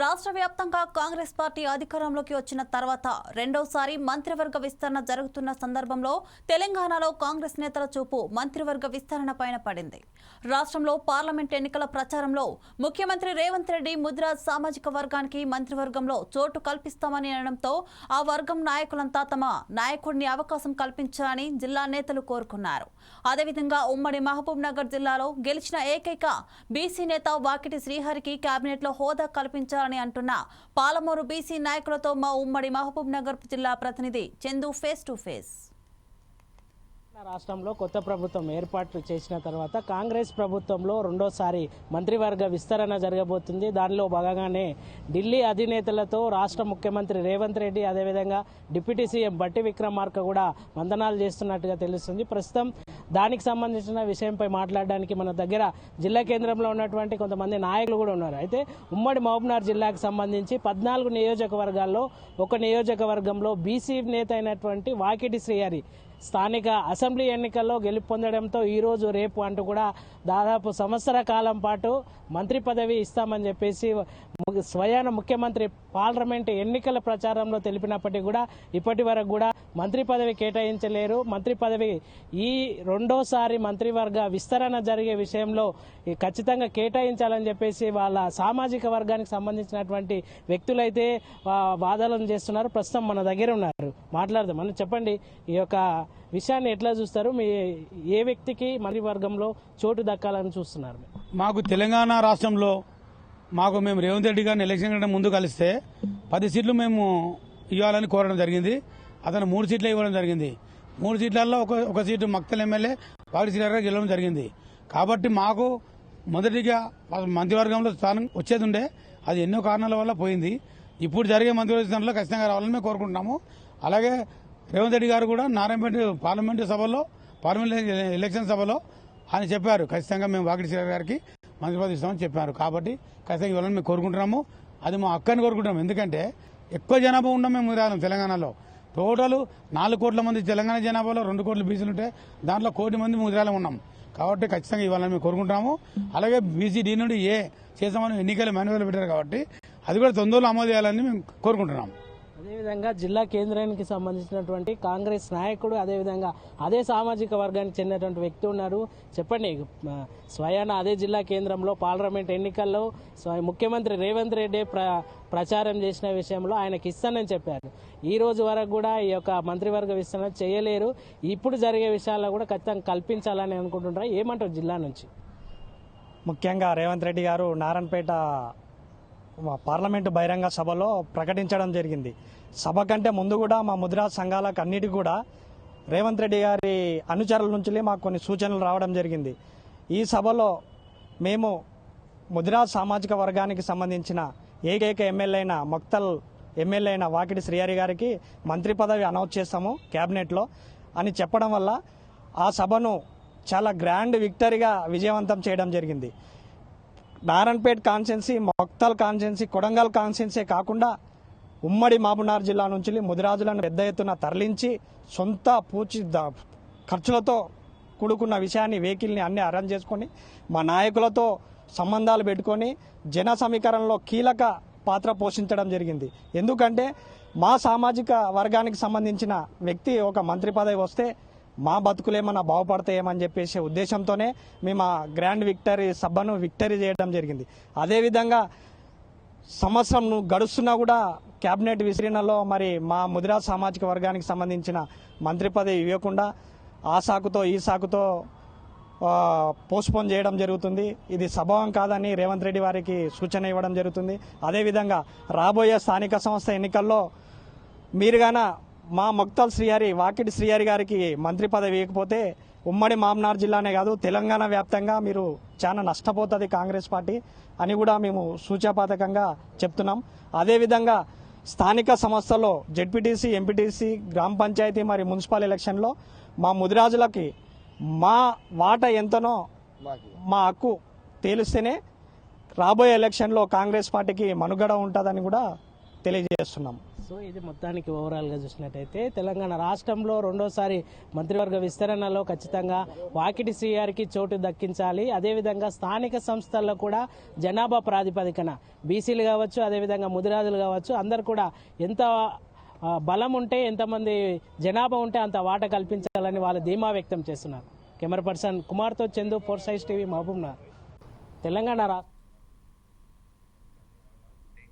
రాష్ట్ర వ్యాప్తంగా కాంగ్రెస్ పార్టీ అధికారంలోకి వచ్చిన తర్వాత రెండోసారి మంత్రివర్గ విస్తరణ జరుగుతున్న సందర్భంలో తెలంగాణలో కాంగ్రెస్ నేతల చూపు మంత్రివర్గ విస్తరణ పైన పడింది. రాష్ట్రంలో పార్లమెంట్ ఎన్నికల ప్రచారంలో ముఖ్యమంత్రి రేవంత్ రెడ్డి ముద్రాజ్ సామాజిక వర్గానికి మంత్రివర్గంలో చోటు కల్పిస్తామని అనడంతో ఆ వర్గం నాయకులంతా తమ నాయకుడిని అవకాశం కల్పించాలని జిల్లా నేతలు కోరుకున్నారు. అదేవిధంగా ఉమ్మడి మహబూబ్ నగర్ జిల్లాలో గెలిచిన ఏకైక బీసీ నేత వాకిటి శ్రీహరికి కేబినెట్లో హోదా కల్పించారు కల్పించాలని అంటున్న పాలమూరు బీసీ నాయకులతో మా ఉమ్మడి మహబూబ్ నగర్ జిల్లా ప్రతినిధి చందు ఫేస్ టు ఫేస్ రాష్ట్రంలో కొత్త ప్రభుత్వం ఏర్పాటు చేసిన తర్వాత కాంగ్రెస్ ప్రభుత్వంలో రెండోసారి మంత్రివర్గ విస్తరణ జరగబోతుంది. దానిలో భాగంగానే ఢిల్లీ అధినేతలతో రాష్ట్ర ముఖ్యమంత్రి రేవంత్ రెడ్డి అదేవిధంగా డిప్యూటీ సీఎం బట్టి విక్రమార్క కూడా వందనాలు చేస్తున్నట్టుగా తెలుస్తుంది. ప్రస్తుతం దానికి సంబంధించిన విషయంపై మాట్లాడడానికి మన దగ్గర జిల్లా కేంద్రంలో ఉన్నటువంటి కొంతమంది నాయకులు కూడా ఉన్నారు. అయితే ఉమ్మడి మహబూబ్నగర్ జిల్లాకు సంబంధించి పద్నాలుగు నియోజకవర్గాల్లో ఒక నియోజకవర్గంలో బీసీ నేత అయినటువంటి వాకిటి శ్రీహరి స్థానిక అసెంబ్లీ ఎన్నికల్లో గెలుపొందడంతో ఈరోజు రేపు అంటూ కూడా దాదాపు సంవత్సర కాలం పాటు మంత్రి పదవి ఇస్తామని చెప్పేసి స్వయాన ముఖ్యమంత్రి పార్లమెంట్ ఎన్నికల ప్రచారంలో తెలిపినప్పటికీ కూడా ఇప్పటి వరకు కూడా మంత్రి పదవి కేటాయించలేరు. మంత్రి పదవి ఈ రెండోసారి మంత్రివర్గ విస్తరణ జరిగే విషయంలో ఈ ఖచ్చితంగా కేటాయించాలని చెప్పేసి వాళ్ళ సామాజిక వర్గానికి సంబంధించినటువంటి వ్యక్తులైతే వాదనలు చేస్తున్నారు. ప్రస్తుతం మన దగ్గర ఉన్నారు. మాట్లాడదాం. మనం చెప్పండి. ఈ యొక్క విషయాన్ని ఎట్లా చూస్తారు? మీ ఏ వ్యక్తికి మంత్రివర్గంలో చోటు దక్కాలని చూస్తున్నారు? మాకు తెలంగాణ రాష్ట్రంలో మాకు మేము రేవంత్ రెడ్డి గారిని ఎలక్షన్ కంటే ముందు కలిస్తే పది సీట్లు మేము ఇవ్వాలని కోరడం జరిగింది. అతను మూడు సీట్లు ఇవ్వడం జరిగింది. మూడు సీట్లలో ఒక ఒక సీటు మక్తల్ ఎమ్మెల్యే వారి సీట్లుగా గెలవడం జరిగింది. కాబట్టి మాకు మొదటిగా మంత్రివర్గంలో స్థానం వచ్చేది ఉండే అది ఎన్నో కారణాల వల్ల పోయింది. ఇప్పుడు జరిగే మంత్రివర్గ స్థానంలో ఖచ్చితంగా రావాలని మేము కోరుకుంటున్నాము. అలాగే రేవంత్ రెడ్డి గారు కూడా నారాయణపేట పార్లమెంటు సభలో పార్లమెంట్ ఎలక్షన్ సభలో ఆయన చెప్పారు ఖచ్చితంగా మేము వాకిటి శ్రీ గారికి మంత్రి పదవి ఇస్తామని చెప్పారు. కాబట్టి ఖచ్చితంగా ఇవ్వాలని మేము కోరుకుంటున్నాము. అది మా అక్కని కోరుకుంటున్నాము. ఎందుకంటే ఎక్కువ జనాభా ఉన్నాం మేము ముదిరాలం తెలంగాణలో. టోటల్ నాలుగు కోట్ల మంది తెలంగాణ జనాభాలో రెండు కోట్ల బీసీలు ఉంటే దాంట్లో కోటి మంది ముదిరాలం ఉన్నాం. కాబట్టి ఖచ్చితంగా ఇవ్వాలని మేము కోరుకుంటున్నాము. అలాగే బీసీ నుండి ఏ చేసామని ఎన్నికలు మాన్యువల్ పెట్టారు కాబట్టి అది కూడా తొందరలో అమలు చేయాలని మేము కోరుకుంటున్నాము. అదేవిధంగా జిల్లా కేంద్రానికి సంబంధించినటువంటి కాంగ్రెస్ నాయకుడు అదేవిధంగా అదే సామాజిక వర్గానికి చెందినటువంటి వ్యక్తి ఉన్నారు. చెప్పండి స్వయాన అదే జిల్లా కేంద్రంలో పార్లమెంట్ ఎన్నికల్లో ముఖ్యమంత్రి రేవంత్ రెడ్డి ప్ర ప్రచారం చేసిన విషయంలో ఆయనకి ఇస్తానని చెప్పారు. ఈ రోజు వరకు కూడా ఈ యొక్క మంత్రివర్గ విస్తరణ చేయలేరు. ఇప్పుడు జరిగే విషయాల్లో కూడా ఖచ్చితంగా కల్పించాలని అనుకుంటుంటారు ఏమంటారు జిల్లా నుంచి? ముఖ్యంగా రేవంత్ రెడ్డి గారు నారాయణపేట పార్లమెంటు బహిరంగ సభలో ప్రకటించడం జరిగింది. సభ కంటే ముందు కూడా మా ముద్రా సంఘాలకు అన్నిటి కూడా రేవంత్ రెడ్డి గారి అనుచరుల నుంచి మాకు కొన్ని సూచనలు రావడం జరిగింది. ఈ సభలో మేము ముద్రా సామాజిక వర్గానికి సంబంధించిన ఏకైక ఎమ్మెల్యే అయిన మొక్తల్ ఎమ్మెల్యే అయిన వాకిటి శ్రీహరి గారికి మంత్రి పదవి అనౌన్స్ చేస్తాము క్యాబినెట్లో అని చెప్పడం వల్ల ఆ సభను చాలా గ్రాండ్ విక్టరీగా విజయవంతం చేయడం జరిగింది. Narayanpet constituency Makthal constituency Kodangal constituency కాకుండా ఉమ్మడి మహబూబ్నగర్ జిల్లా నుంచి ముదిరాజులను పెద్ద ఎత్తున తరలించి సొంత పూచి ఖర్చులతో కూడుకున్న విషయాన్ని వెహికల్ని అన్ని అరేంజ్ చేసుకొని మా నాయకులతో సంబంధాలు పెట్టుకొని జన సమీకరణలో కీలక పాత్ర పోషించడం జరిగింది. ఎందుకంటే మా సామాజిక వర్గానికి సంబంధించిన వ్యక్తి ఒక మంత్రి పదవి వస్తే మా బతుకులేమన్నా బాగుపడతాయేమని చెప్పేసి ఉద్దేశంతోనే మేము ఆ గ్రాండ్ విక్టరీ సభను విక్టరీ చేయడం జరిగింది. అదేవిధంగా సంవత్సరం గడుస్తున్నా కూడా కేబినెట్ విస్తరణలో మరి మా ముదిరా సామాజిక వర్గానికి సంబంధించిన మంత్రి పదవి ఇవ్వకుండా ఆ సాకుతో ఈ సాకుతో పోస్ట్పోన్ చేయడం జరుగుతుంది. ఇది స్వభావం కాదని రేవంత్ రెడ్డి వారికి సూచన ఇవ్వడం జరుగుతుంది. అదేవిధంగా రాబోయే స్థానిక సంస్థ ఎన్నికల్లో మీరుగాన మా మొక్తల్ శ్రీహరి వాకిటి శ్రీహరి గారికి మంత్రి పదవి ఇవ్వకపోతే ఉమ్మడి మామనార్ జిల్లానే కాదు తెలంగాణ వ్యాప్తంగా మీరు చాలా నష్టపోతుంది కాంగ్రెస్ పార్టీ అని కూడా మేము సూచపాతకంగా చెప్తున్నాం. అదేవిధంగా స్థానిక సంస్థల్లో జెడ్పీటీసీ ఎంపీటీసీ గ్రామ పంచాయతీ మరి మున్సిపల్ ఎలక్షన్లో మా ముదిరాజులకి మా వాట ఎంతనో మా హక్కు తేలిస్తేనే రాబోయే ఎలక్షన్లో కాంగ్రెస్ పార్టీకి మనుగడ ఉంటుందని కూడా తెలియజేస్తున్నాం. సో ఇది మొత్తానికి ఓవరాల్గా చూసినట్టయితే తెలంగాణ రాష్ట్రంలో రెండోసారి మంత్రివర్గ విస్తరణలో ఖచ్చితంగా వాకిటి సీఆర్కి చోటు దక్కించాలి. అదేవిధంగా స్థానిక సంస్థల్లో కూడా జనాభా ప్రాతిపదికన బీసీలు కావచ్చు అదేవిధంగా ముదిరాజులు కావచ్చు అందరు కూడా ఎంత బలం ఉంటే ఎంతమంది జనాభా ఉంటే అంత వాట కల్పించాలని వాళ్ళు ధీమా వ్యక్తం చేస్తున్నారు. కెమెరా పర్సన్ కుమార్తో Chandu four sight TV Mahabubnagar Telangana రాష్ట్ర